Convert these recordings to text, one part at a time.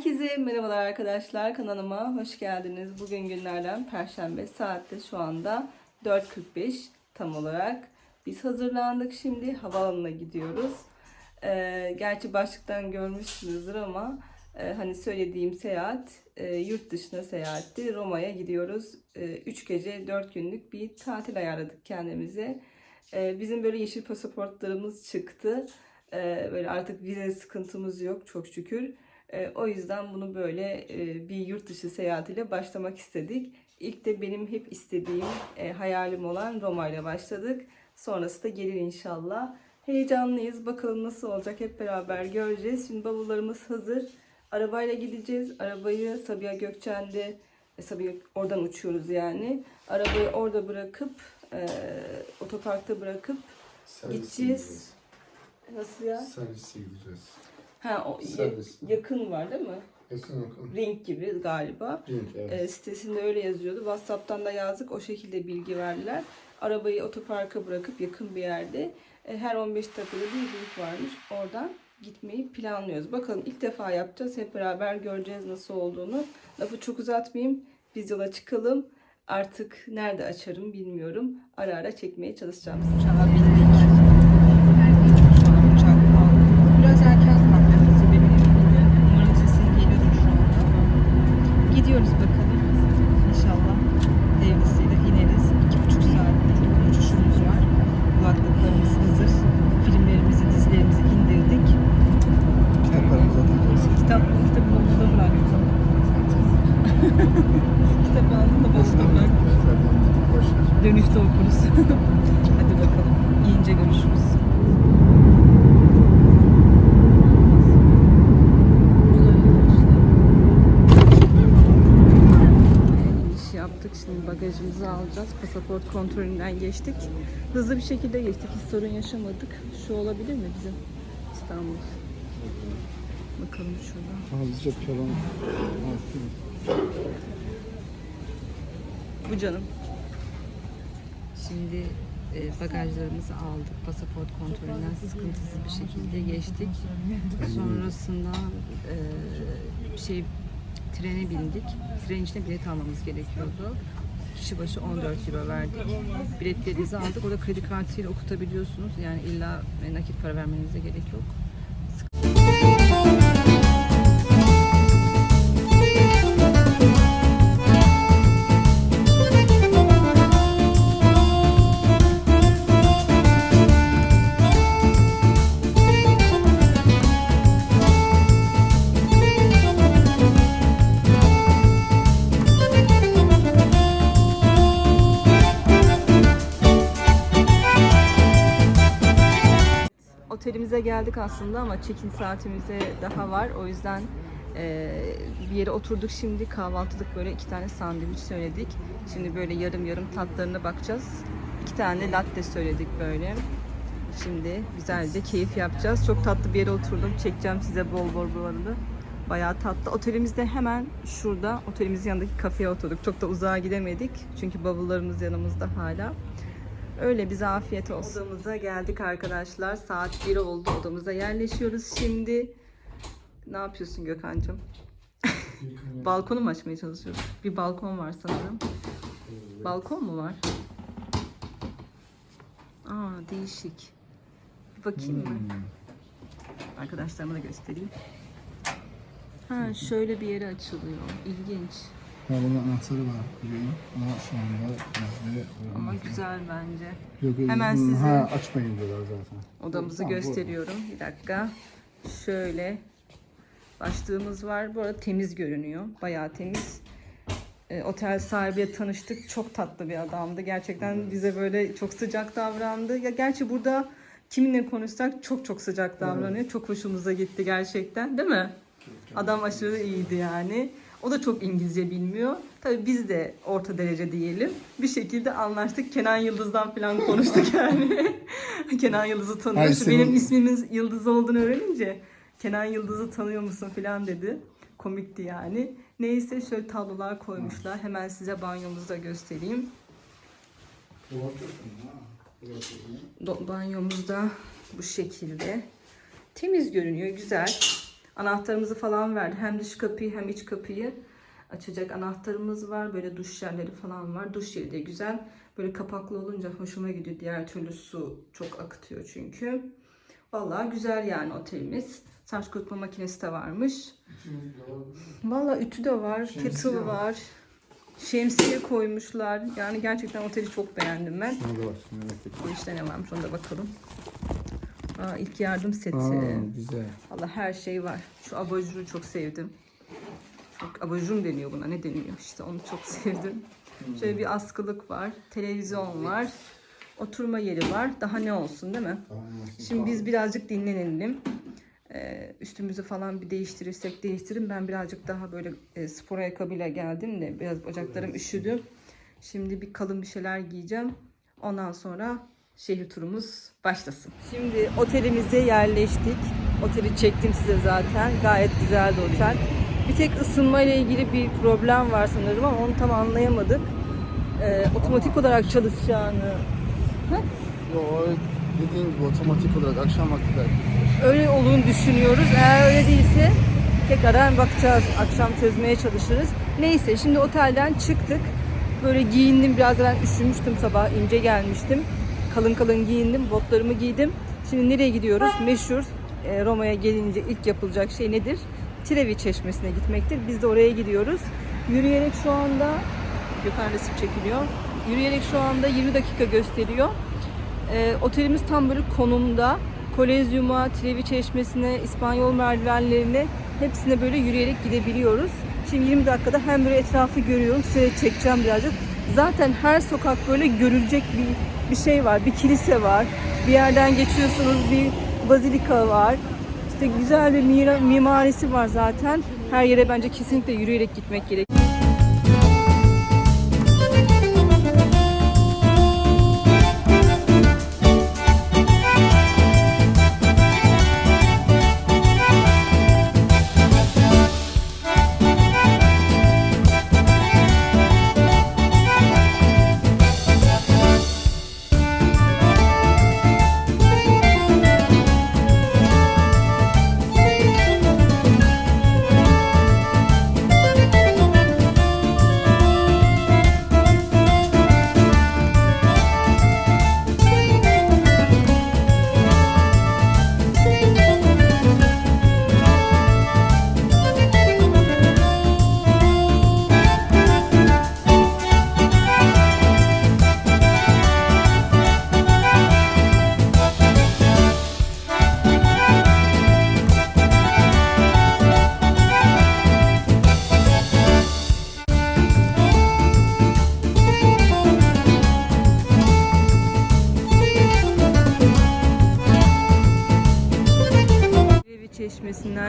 Herkese merhabalar arkadaşlar. Kanalıma hoş geldiniz. Bugün günlerden Perşembe. Saatte şu anda 4.45 tam olarak. Biz hazırlandık şimdi. Havaalanına gidiyoruz. Ee, gerçi başlıktan görmüşsünüzdür ama e, hani söylediğim seyahat e, yurt dışına seyahatti. Roma'ya gidiyoruz. 3 gece 4 günlük bir tatil ayarladık kendimize. Ee, bizim böyle yeşil pasaportlarımız çıktı. Ee, böyle artık vize sıkıntımız yok çok şükür. Ee, o yüzden bunu böyle e, bir yurt dışı seyahatiyle başlamak istedik. İlk de benim hep istediğim, e, hayalim olan Roma ile başladık. Sonrası da gelir inşallah. Heyecanlıyız. Bakalım nasıl olacak hep beraber göreceğiz. Şimdi bavullarımız hazır. Arabayla gideceğiz. Arabayı Sabiha Gökçen'de, e, Sabiha oradan uçuyoruz yani. Arabayı orada bırakıp, e, otoparkta bırakıp gideceğiz. Nasıl ya? Servise gideceğiz. Ha, o, yakın var değil mi? Yakın yakın. Ring gibi galiba. Link evet. E, sitesinde öyle yazıyordu. WhatsApp'tan da yazdık. O şekilde bilgi verdiler. Arabayı otoparka bırakıp yakın bir yerde e, her 15 dakikada bir ring varmış. Oradan gitmeyi planlıyoruz. Bakalım ilk defa yapacağız. Hep beraber göreceğiz nasıl olduğunu. Lafı çok uzatmayayım. Biz yola çıkalım. Artık nerede açarım bilmiyorum. Ara ara çekmeye çalışacağım. Uçağa Pasaport kontrolünden geçtik. Hızlı bir şekilde geçtik. Hiç sorun yaşamadık. Şu olabilir mi bizim? İstanbul. Bakalım şurada. Fazlaca çalan. Bu canım. Şimdi e, bagajlarımızı aldık. Pasaport kontrolünden sıkıntısız bir şekilde geçtik. Sonrasında e, şey trene bindik. Tren içinde bilet almamız gerekiyordu. Kişi başı 14 euro verdik. Biletlerinizi aldık. Orada kredi kartıyla okutabiliyorsunuz. Yani illa nakit para vermenize gerek yok. Geldik aslında ama check-in saatimize daha var. O yüzden e, bir yere oturduk şimdi. Kahvaltılık böyle iki tane sandviç söyledik. Şimdi böyle yarım yarım tatlarına bakacağız. İki tane latte söyledik böyle. Şimdi güzelce keyif yapacağız. Çok tatlı bir yere oturdum. Çekeceğim size bol bol buraları. Bayağı tatlı. Otelimiz de hemen şurada. Otelimizin yanındaki kafeye oturduk. Çok da uzağa gidemedik. Çünkü bavullarımız yanımızda hala. Öyle bize afiyet olsun. Odamıza geldik arkadaşlar. Saat 1 oldu. Odamıza yerleşiyoruz şimdi. Ne yapıyorsun Gökhan'cığım? Balkonu mu açmaya çalışıyorsun? Bir balkon var sanırım. Balkon mu var? Aa değişik. Bir bakayım mı? Arkadaşlarıma da göstereyim. Ha şöyle bir yere açılıyor. İlginç. Bunun anahtarı var biliyorum. Ama şu anda nerede? Ama güzel bence. Yok, Hemen hmm, size- Ha açmayın diyorlar zaten. Odamızı Tamam, bu- gösteriyorum. Bir dakika. Şöyle başlığımız var. Bu arada temiz görünüyor. Bayağı temiz. E, otel sahibiyle tanıştık. Çok tatlı bir adamdı. Gerçekten bize böyle çok sıcak davrandı. Ya gerçi burada kiminle konuşsak çok çok sıcak davranıyor. Çok hoşumuza gitti gerçekten. Değil mi? Adam aşırı iyiydi yani. O da çok İngilizce bilmiyor. Tabii biz de orta derece diyelim. Bir şekilde anlaştık. Kenan Yıldız'dan falan konuştuk yani. Kenan Yıldız'ı tanıyor. Ay, Şu senin- Benim ismimin Yıldız olduğunu öğrenince Kenan Yıldız'ı tanıyor musun falan dedi. Komikti yani. Neyse şöyle tablolar koymuşlar. Hemen size banyomuzu da göstereyim. Do- Banyomuz da bu şekilde. Temiz görünüyor, güzel. Anahtarımızı falan verdi. Hem dış kapıyı hem iç kapıyı açacak anahtarımız var. Böyle duş yerleri falan var. Duş yeri de güzel. Böyle kapaklı olunca hoşuma gidiyor. Diğer türlü su çok akıtıyor çünkü. Vallahi güzel yani otelimiz. Saç kurutma makinesi de varmış. Vallahi ütü de var, kettle var. var. Şemsiye koymuşlar. Yani gerçekten oteli çok beğendim ben. Şuna da bak. Merak etme. Bu işte ne varmış ona da bakalım. Aa, ilk yardım seti. Aa, güzel. Allah her şey var. Şu abajuru çok sevdim. Çok abajur deniyor buna? Ne deniyor? İşte onu çok sevdim. Şöyle bir askılık var. Televizyon var. Oturma yeri var. Daha ne olsun değil mi? Şimdi biz birazcık dinlenelim. Ee, üstümüzü falan bir değiştirirsek değiştirin. Ben birazcık daha böyle e, spor ayakkabıyla geldim de biraz bacaklarım üşüdü. Şimdi bir kalın bir şeyler giyeceğim. Ondan sonra şehir turumuz başlasın. Şimdi otelimize yerleştik. Oteli çektim size zaten. Gayet güzeldi otel. Bir tek ısınma ile ilgili bir problem var sanırım ama onu tam anlayamadık. Ee, otomatik olarak çalışacağını Yo, o dediğin gibi otomatik olarak akşam vakti de öyle olduğunu düşünüyoruz. Eğer öyle değilse tekrardan bakacağız. Akşam çözmeye çalışırız. Neyse şimdi otelden çıktık. Böyle giyindim. Biraz ben üşümüştüm sabah. ince gelmiştim. Kalın kalın giyindim. Botlarımı giydim. Şimdi nereye gidiyoruz? Meşhur e, Roma'ya gelince ilk yapılacak şey nedir? Trevi Çeşmesi'ne gitmektir. Biz de oraya gidiyoruz. Yürüyerek şu anda Gökhan resim çekiliyor. Yürüyerek şu anda 20 dakika gösteriyor. Ee, otelimiz tam böyle konumda. Kolezyum'a, Trevi Çeşmesi'ne, İspanyol merdivenlerine hepsine böyle yürüyerek gidebiliyoruz. Şimdi 20 dakikada hem böyle etrafı görüyorum, size çekeceğim birazcık. Zaten her sokak böyle görülecek bir, bir şey var. Bir kilise var. Bir yerden geçiyorsunuz bir bazilika var. İşte güzel bir mimarisi var zaten. Her yere bence kesinlikle yürüyerek gitmek gerekiyor.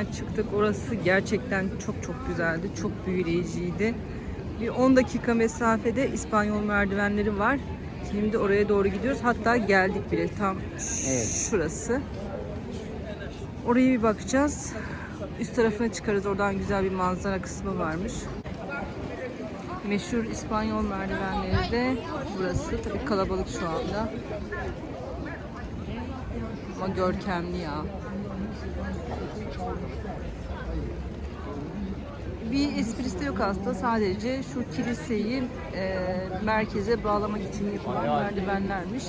Çeşmesi'nden çıktık. Orası gerçekten çok çok güzeldi. Çok büyüleyiciydi. Bir 10 dakika mesafede İspanyol merdivenleri var. Şimdi oraya doğru gidiyoruz. Hatta geldik bile. Tam şurası. Oraya bir bakacağız. Üst tarafına çıkarız. Oradan güzel bir manzara kısmı varmış. Meşhur İspanyol merdivenleri de burası. Tabii kalabalık şu anda. Ama görkemli ya. Bir esprisi de yok aslında. Sadece şu kiliseyi e, merkeze bağlamak için yapılan merdivenlermiş.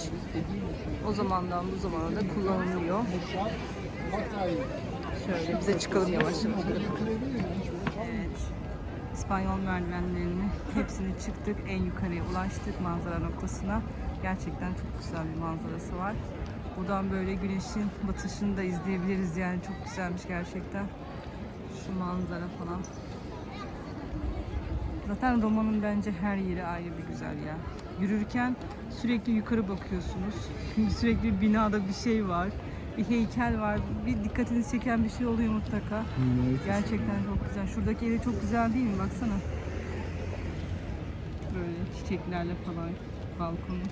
O zamandan bu zamana da kullanılıyor. Şöyle bize çıkalım yavaş yavaş. Evet. İspanyol merdivenlerini hepsini çıktık. En yukarıya ulaştık manzara noktasına. Gerçekten çok güzel bir manzarası var. Buradan böyle güneşin batışını da izleyebiliriz yani çok güzelmiş gerçekten. Şu manzara falan. Zaten Roma'nın bence her yeri ayrı bir güzel ya. Yürürken sürekli yukarı bakıyorsunuz. sürekli binada bir şey var. Bir heykel var. Bir dikkatinizi çeken bir şey oluyor mutlaka. Gerçekten çok güzel. Şuradaki evi çok güzel değil mi? Baksana. Böyle çiçeklerle falan balkonu.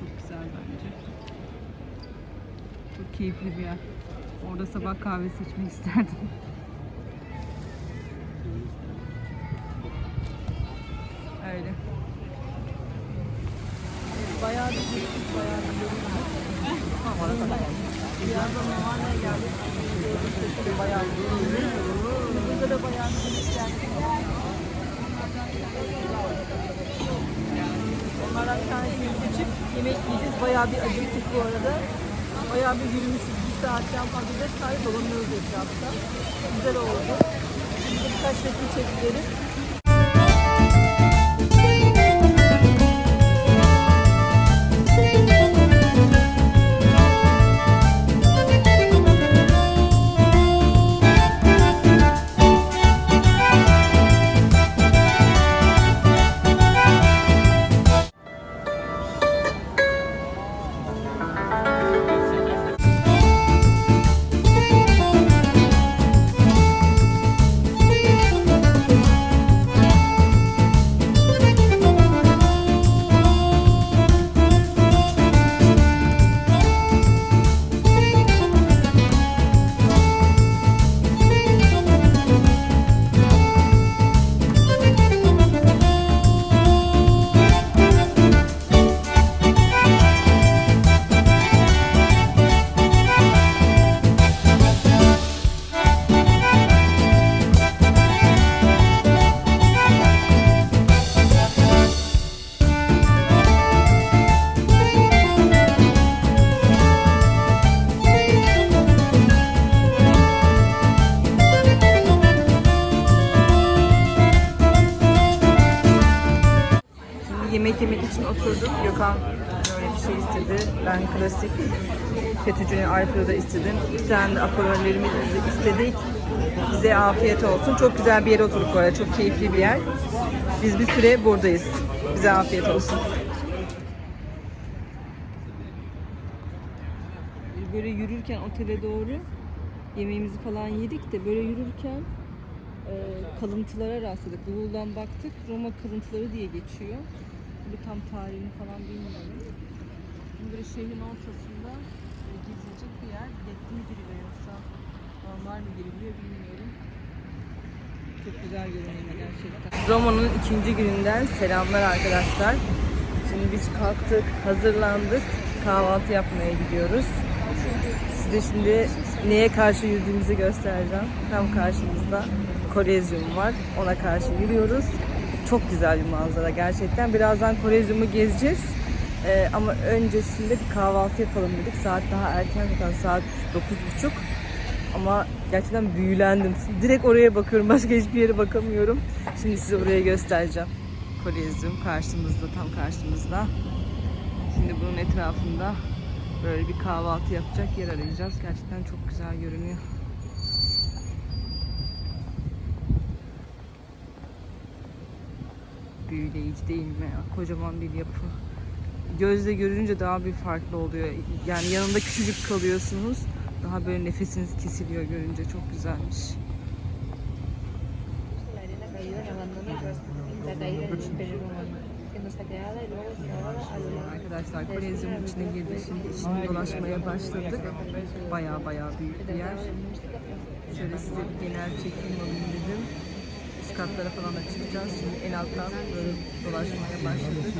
Çok güzel bence. Çok keyifli bir yer. Orada sabah kahvesi içmek isterdim. Öyle. Bayağı bir gittik, bayağı bir yürüdük. Birazdan Havana geldik. Bayağı büyük. Burada da bayağı minikler. Onlardan bir tanesini seçip yemek yiyeceğiz. Bayağı bir acıktık bu arada. Bayağı bir yürümüşüz. Bir saatten fazla da sahip olamıyoruz etrafta. Güzel oldu. Şimdi birkaç resim çekelim. Alfredo istedim. Bir tane de aperollerimizi istedik. Bize afiyet olsun. Çok güzel bir yere oturduk bu. Çok keyifli bir yer. Biz bir süre buradayız. Bize afiyet olsun. Böyle yürürken otele doğru yemeğimizi falan yedik de böyle yürürken e, kalıntılara rastladık. Google'dan baktık. Roma kalıntıları diye geçiyor. Bir tam tarihini falan bilmiyorum. Böyle şehrin ortasında böyle gezilecek bir yer. Biletli mi yoksa normal mi giriliyor bilmiyorum. Çok güzel görünüyor gerçekten. Roma'nın ikinci gününden selamlar arkadaşlar. Şimdi biz kalktık, hazırlandık. Kahvaltı yapmaya gidiyoruz. Size şimdi neye karşı yürüdüğümüzü göstereceğim. Tam karşımızda Kolezyum var. Ona karşı yürüyoruz. Çok güzel bir manzara gerçekten. Birazdan Kolezyum'u gezeceğiz. Ee, ama öncesinde bir kahvaltı yapalım dedik. Saat daha erken zaten saat 9.30. Ama gerçekten büyülendim. Direkt oraya bakıyorum. Başka hiçbir yere bakamıyorum. Şimdi size orayı göstereceğim. Kolezyum karşımızda, tam karşımızda. Şimdi bunun etrafında böyle bir kahvaltı yapacak yer arayacağız. Gerçekten çok güzel görünüyor. Büyüleyici değil mi ya? Kocaman bir yapı. Gözle görünce daha bir farklı oluyor. Yani yanında küçücük kalıyorsunuz. Daha böyle nefesiniz kesiliyor görünce. Çok güzelmiş. Arkadaşlar Kolezyum'un içine girdik. Şimdi içini dolaşmaya başladık. Baya baya büyük bir yer. Şöyle size bir genel çekim alayım dedim. Katlara falan da çıkacağız. Şimdi en alttan böyle dolaşmaya başladık.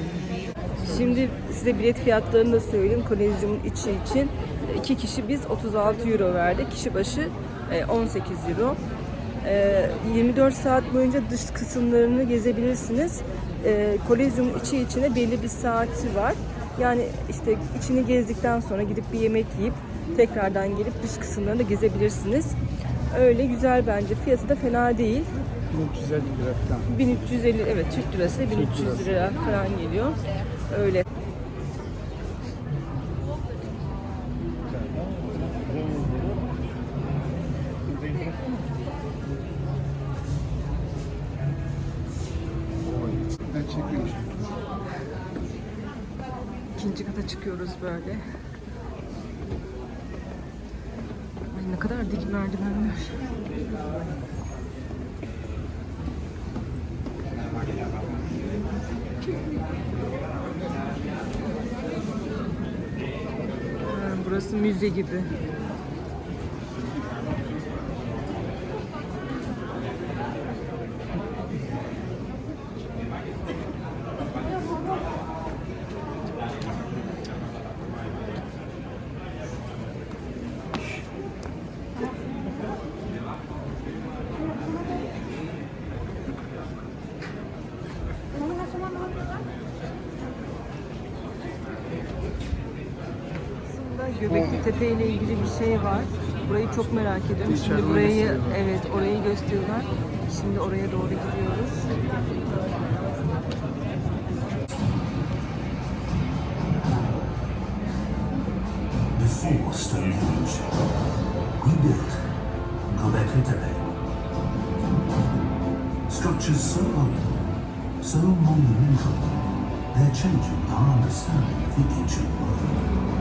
Şimdi size bilet fiyatlarını da söyleyeyim. Kolezyum'un içi için iki kişi biz 36 euro verdik. Kişi başı e, 18 euro. E, 24 saat boyunca dış kısımlarını gezebilirsiniz. E, Kolezyum'un içi içine belli bir saati var. Yani işte içini gezdikten sonra gidip bir yemek yiyip tekrardan gelip dış kısımlarını da gezebilirsiniz. Öyle güzel bence. Fiyatı da fena değil. 1350 lira falan. 1350 evet Türk lirası 1300 lira falan geliyor. Öyle. İkinci kata çıkıyoruz böyle. Ay ne kadar dik merdivenler. Ha, Burası müze gibi. Tepe ile ilgili bir şey var. Burayı çok merak ediyorum. Şimdi burayı, evet orayı gösteriyorlar. Şimdi oraya doğru gidiyoruz. Before Stonehenge, we built Göbekli Tepe. Structures so old, so monumental, they're changing our understanding of the ancient world.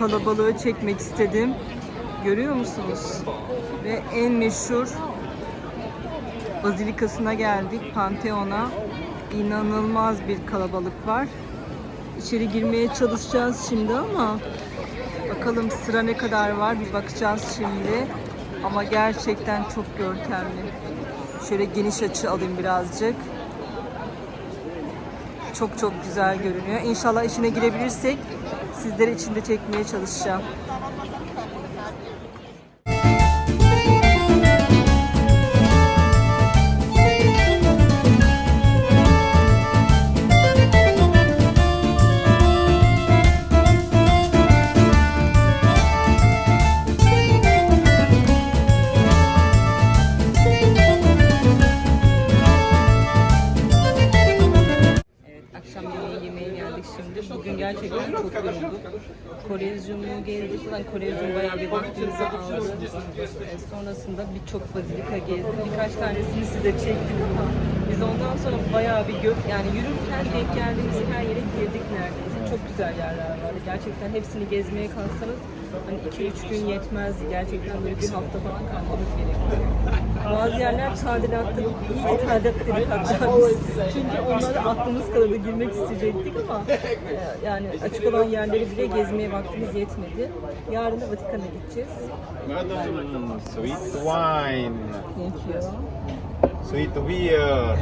Kalabalığı çekmek istedim. Görüyor musunuz? Ve en meşhur bazilikasına geldik. Panteon'a. İnanılmaz bir kalabalık var. İçeri girmeye çalışacağız şimdi ama bakalım sıra ne kadar var bir bakacağız şimdi. Ama gerçekten çok görkemli. Şöyle geniş açı alayım birazcık. Çok çok güzel görünüyor. İnşallah içine girebilirsek sizleri içinde çekmeye çalışacağım. Kolezyumu gezdik falan. Kolezyum bayağı bir vaktimizi aldı. Ee, sonrasında birçok bazilika gezdik. Birkaç tanesini size çektim ama biz ondan sonra bayağı bir gök yani yürürken denk geldiğimiz her yere girdik neredeyse. Çok güzel yerler vardı. Gerçekten hepsini gezmeye kalksanız hani 2-3 gün yetmezdi. Gerçekten böyle bir hafta falan kalmamız gerekiyor. Bazı yerler tadilatta iyi ki tadilat dedik hatta biz. Çünkü onlara aklımız kalırdı girmek isteyecektik ama e, yani açık olan yerleri bile gezmeye vaktimiz yetmedi. Yarın da Vatikan'a gideceğiz. Mm, sweet wine, Thank you. sweet beer,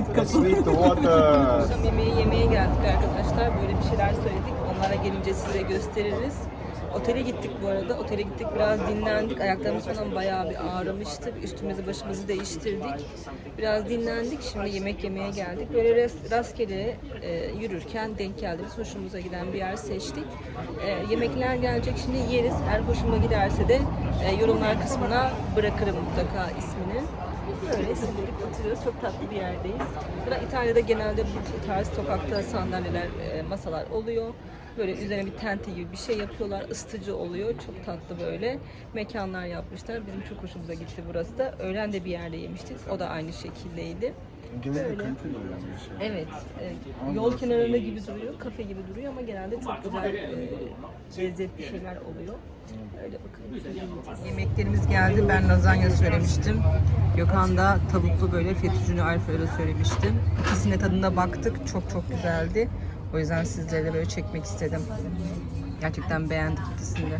kapı. sweet water. Akşam yemeği yemeye geldik arkadaşlar. Böyle bir şeyler söyledik. Onlara gelince size gösteririz. Otele gittik bu arada. Otele gittik biraz dinlendik. Ayaklarımız falan bayağı bir ağrımıştı. Üstümüzü başımızı değiştirdik. Biraz dinlendik. Şimdi yemek yemeye geldik. Böyle ras- rastgele e, yürürken denk geldiğimiz hoşumuza giden bir yer seçtik. E, yemekler gelecek şimdi yeriz. Eğer hoşuma giderse de e, yorumlar kısmına bırakırım mutlaka ismini. Böyle sıkılıp oturuyoruz. Çok tatlı bir yerdeyiz. Burada İtalya'da genelde bu tarz sokakta sandalyeler, e, masalar oluyor. Böyle üzerine bir tente gibi bir şey yapıyorlar. Isıtıcı oluyor. Çok tatlı böyle mekanlar yapmışlar. Bizim çok hoşumuza gitti burası da. Öğlen de bir yerde yemiştik. O da aynı şekildeydi. Genelde kaliteli oluyor bir şey. Evet, e, yol kenarında gibi duruyor, kafe gibi duruyor ama genelde çok güzel, e, lezzetli şeyler oluyor. Öyle bakalım. Yemeklerimiz geldi. Ben lazanya söylemiştim. Gökhan da tavuklu böyle fettuccine alfredo söylemiştim. İkisine tadına baktık. Çok çok güzeldi. O yüzden sizlere de böyle çekmek istedim. Gerçekten beğendik ikisini de.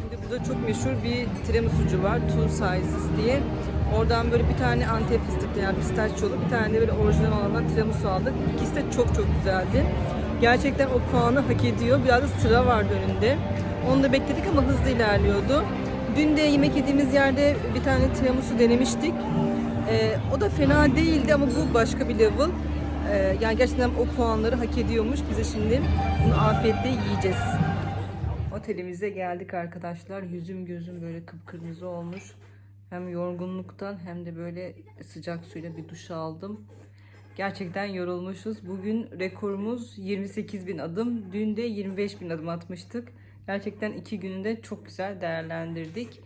Şimdi burada çok meşhur bir tiramisucu var. Two Sizes diye. Oradan böyle bir tane antep fıstıklı yani pistachiyolu bir tane de böyle orijinal olandan tiramisu aldık. İkisi de çok çok güzeldi. Gerçekten o puanı hak ediyor. Biraz da sıra vardı önünde. Onu da bekledik ama hızlı ilerliyordu. Dün de yemek yediğimiz yerde bir tane tiramisu denemiştik. Ee, o da fena değildi ama bu başka bir level. Ee, yani gerçekten o puanları hak ediyormuş. Bize şimdi bunu afiyetle yiyeceğiz. Otelimize geldik arkadaşlar. Yüzüm gözüm böyle kıpkırmızı olmuş. Hem yorgunluktan hem de böyle sıcak suyla bir duş aldım. Gerçekten yorulmuşuz. Bugün rekorumuz 28 bin adım. Dün de 25 bin adım atmıştık. Gerçekten iki günde çok güzel değerlendirdik.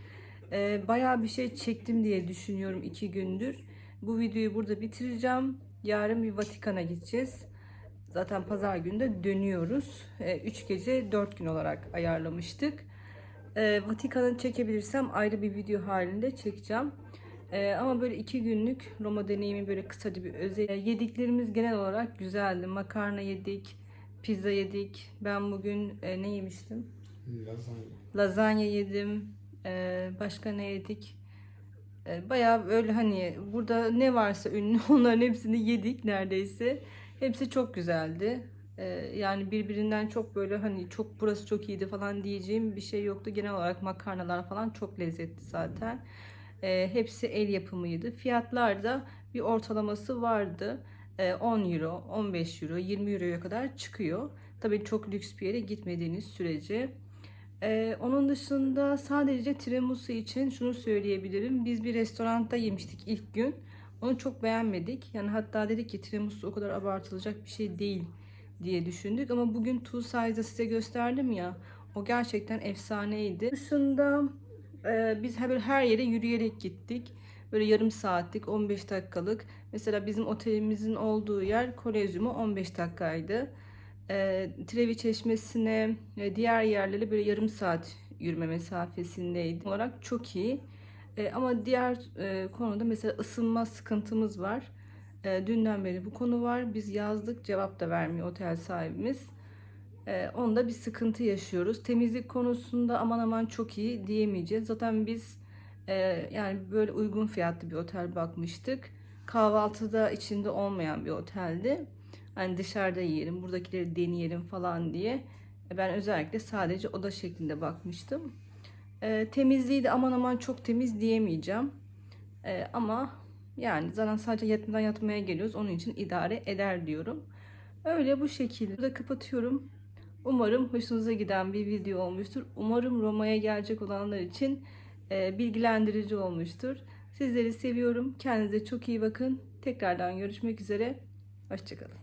Ee, bayağı bir şey çektim diye düşünüyorum iki gündür. Bu videoyu burada bitireceğim. Yarın bir Vatikan'a gideceğiz. Zaten pazar günü de dönüyoruz. 3 gece 4 gün olarak ayarlamıştık. Ee, Vatikan'ı çekebilirsem ayrı bir video halinde çekeceğim. Ee, ama böyle iki günlük Roma deneyimi böyle kısaca bir özel. Ee, yediklerimiz genel olarak güzeldi. Makarna yedik, pizza yedik. Ben bugün e, ne yemiştim? Lazanya yedim. Ee, başka ne yedik? Ee, bayağı böyle hani burada ne varsa ünlü onların hepsini yedik neredeyse. Hepsi çok güzeldi. Ee, yani birbirinden çok böyle hani çok burası çok iyiydi falan diyeceğim bir şey yoktu. Genel olarak makarnalar falan çok lezzetli zaten. Ee, hepsi el yapımıydı. Fiyatlar da bir ortalaması vardı. Ee, 10 euro, 15 euro, 20 euroya kadar çıkıyor. Tabii çok lüks bir yere gitmediğiniz sürece. Ee, onun dışında sadece tiramisu için şunu söyleyebilirim. Biz bir restoranda yemiştik ilk gün. Onu çok beğenmedik. Yani hatta dedik ki tiramisu o kadar abartılacak bir şey değil diye düşündük. Ama bugün Two Sizes'ı size gösterdim ya. O gerçekten efsaneydi. Dışında e, biz her, her yere yürüyerek gittik. Böyle yarım saatlik, 15 dakikalık. Mesela bizim otelimizin olduğu yer Kolezyum'a 15 dakikaydı. E, Trevi Çeşmesi'ne ve diğer yerlere böyle yarım saat yürüme mesafesindeydi. Olarak çok iyi. E, ama diğer e, konuda mesela ısınma sıkıntımız var. E, dünden beri bu konu var. Biz yazdık cevap da vermiyor otel sahibimiz. E, onda bir sıkıntı yaşıyoruz. Temizlik konusunda aman aman çok iyi diyemeyeceğiz. Zaten biz e, yani böyle uygun fiyatlı bir otel bakmıştık. Kahvaltıda içinde olmayan bir oteldi. Hani dışarıda yiyelim, buradakileri deneyelim falan diye. E, Ben özellikle sadece oda şeklinde bakmıştım. E, temizliği de aman aman çok temiz diyemeyeceğim. E, ama yani zaten sadece yatmadan yatmaya geliyoruz. Onun için idare eder diyorum. Öyle bu şekilde. Burada kapatıyorum. Umarım hoşunuza giden bir video olmuştur. Umarım Roma'ya gelecek olanlar için e, bilgilendirici olmuştur. Sizleri seviyorum. Kendinize çok iyi bakın. Tekrardan görüşmek üzere. Hoşçakalın.